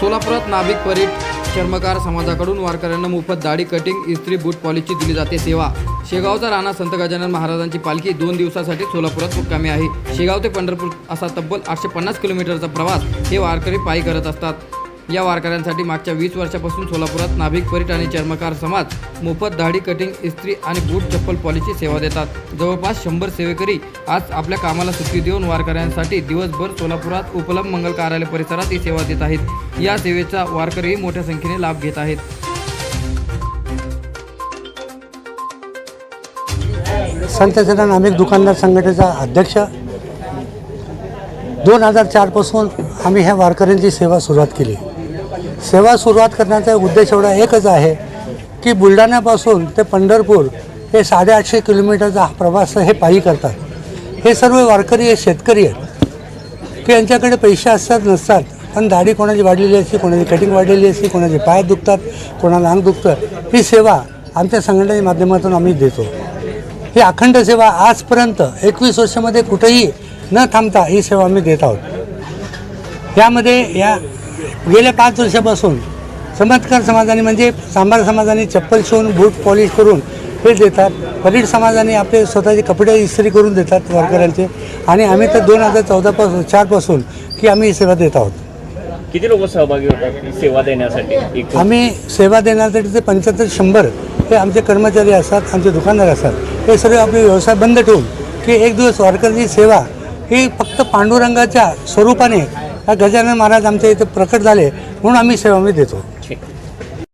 सोलापुरात नाभिक परीट चर्मकार समाजाकडून वारकऱ्यांना मोफत दाढी कटिंग इस्त्री बूट पॉलिशची दिली जाते. सेवा. शेगावचा राणा संत गजानन महाराजांची पालखी दोन दिवसासाठी सोलापुरात मुक्कामी आहे. शेगाव ते पंढरपूर असा तब्बल आठशे पन्नास किलोमीटरचा प्रवास हे वारकरी पायी करत असतात. या वारकऱ्यांसाठी मागच्या वीस वर्षापासून सोलापुरात नाभिक परीट आणि चर्मकार समाज मोफत दाढी कटिंग इस्त्री आणि बूट चप्पल पॉलिसी सेवा देतात. जवळपास शंभर सेवेकरी आज आपल्या कामाला सुट्टी देऊन वारकऱ्यांसाठी दिवसभर सोलापुरात उपलब्ध मंगल कार्यालय परिसरात ही सेवा देत आहेत. या सेवेचा वारकरीही मोठ्या संख्येने लाभ घेत आहेत. संत सदन नामिक दुकानदार संघटनेचा अध्यक्ष. दोन हजार चारपासून आम्ही ह्या वारकऱ्यांची सेवा सुरुवात केली. सेवा सुरुवात करण्याचा उद्देश एवढा एकच आहे की बुलढाण्यापासून ते पंढरपूर हे साडेआठशे किलोमीटरचा प्रवास हे पायी करतात. हे सर्व वारकरी हे शेतकरी आहेत. की यांच्याकडे पैसे असतात नसतात. पण दाढी कोणाची वाढलेली असते कोणाची कटिंग वाढलेली असते कोणाचे पाय दुखतात कोणाला अंग दुखतं ही सेवा आमच्या संघटनेच्या माध्यमातून आम्ही देतो. ही अखंड सेवा आजपर्यंत एकवीस वर्षामध्ये कुठेही न थांबता ही सेवा आम्ही देत आहोत. यामध्ये या गेल्या पाच वर्षापासून चमत्कार समाजाने म्हणजे सांबार समाजाने चप्पल शिवून बूट पॉलिश करून हे देतात. परीड समाजाने आपले स्वतःचे कपडे इस्त्री करून देतात वारकऱ्यांचे. आणि आम्ही तर दोन हजार चौदापासून चारपासून की आम्ही ही सेवा देत आहोत. किती लोक सहभागी होतात सेवा देण्यासाठी? आम्ही सेवा देण्यासाठी ते पंच्याहत्तर शंभर हे आमचे कर्मचारी असतात आमचे दुकानदार असतात. हे सर्व आपले व्यवसाय बंद ठेवून की एक दिवस वारकऱ्यांची सेवा ही फक्त पांडुरंगाच्या स्वरूपाने हा गजानन महाराज आमच्या इथे प्रकट झाले म्हणून आम्ही सेवा मी देतो.